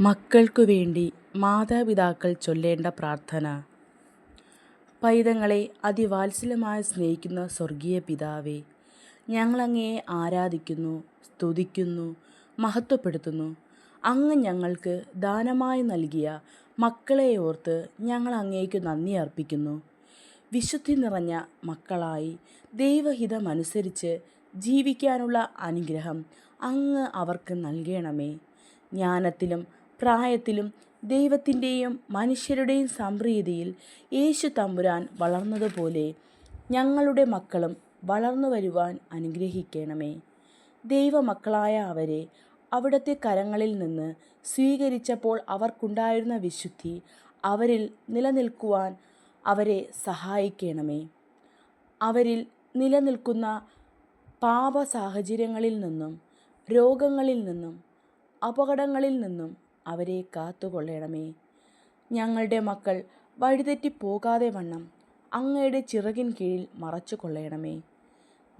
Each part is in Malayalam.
മക്കൾക്കു വേണ്ടി മാതാപിതാക്കൾ ചൊല്ലേണ്ട പ്രാർത്ഥന. പൈതങ്ങളെ അതിവാത്സല്യമായി സ്നേഹിക്കുന്ന സ്വർഗീയ പിതാവേ ഞങ്ങളങ്ങയെ ആരാധിക്കുന്നു സ്തുതിക്കുന്നു മഹത്വപ്പെടുത്തുന്നു. അങ്ങ് ഞങ്ങൾക്ക് ദാനമായി നൽകിയ മക്കളെ ഓർത്ത് ഞങ്ങൾ അങ്ങേക്ക് നന്ദി അർപ്പിക്കുന്നു. വിശുദ്ധി നിറഞ്ഞ മക്കളായി ദൈവഹിതമനുസരിച്ച് ജീവിക്കാനുള്ള അനുഗ്രഹം അങ്ങ് അവർക്ക് നൽകണമേ. ജ്ഞാനത്തിലും പ്രായത്തിലും ദൈവത്തിന്റെയും മനുഷ്യരുടെയും സംപ്രീതിയിൽ യേശു തമ്പുരാൻ വളർന്നതുപോലെ ഞങ്ങളുടെ മക്കളും വളർന്നു വരുവാൻ അനുഗ്രഹിക്കണമേ. ദൈവമക്കളായ അവരെ അവിടുത്തെ കരങ്ങളിൽ നിന്ന് സ്വീകരിച്ചപ്പോൾ അവർക്കുണ്ടായിരുന്ന വിശുദ്ധി അവരിൽ നിലനിൽക്കുവാൻ അവരെ സഹായിക്കണമേ. അവരിൽ നിലനിൽക്കുന്ന പാപ സാഹചര്യങ്ങളിൽ നിന്നും രോഗങ്ങളിൽ നിന്നും അപകടങ്ങളിൽ നിന്നും അവരെ കാത്തുകൊള്ളണമേ. ഞങ്ങളുടെ മക്കൾ വഴിതെറ്റിപ്പോകാതെ വണ്ണം അങ്ങയുടെ ചിറകിൻ കീഴിൽ മറച്ചു കൊള്ളണമേ.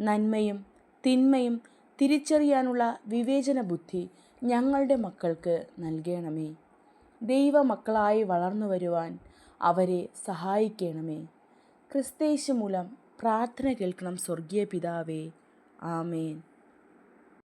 നന്മയും തിന്മയും തിരിച്ചറിയാനുള്ള വിവേചന ബുദ്ധി ഞങ്ങളുടെ മക്കൾക്ക് നൽകണമേ. ദൈവമക്കളായി വളർന്നു വരുവാൻ അവരെ സഹായിക്കണമേ. ക്രിസ്തേശു മൂലം പ്രാർത്ഥന കേൾക്കണം സ്വർഗീയ പിതാവേ. ആമേൻ.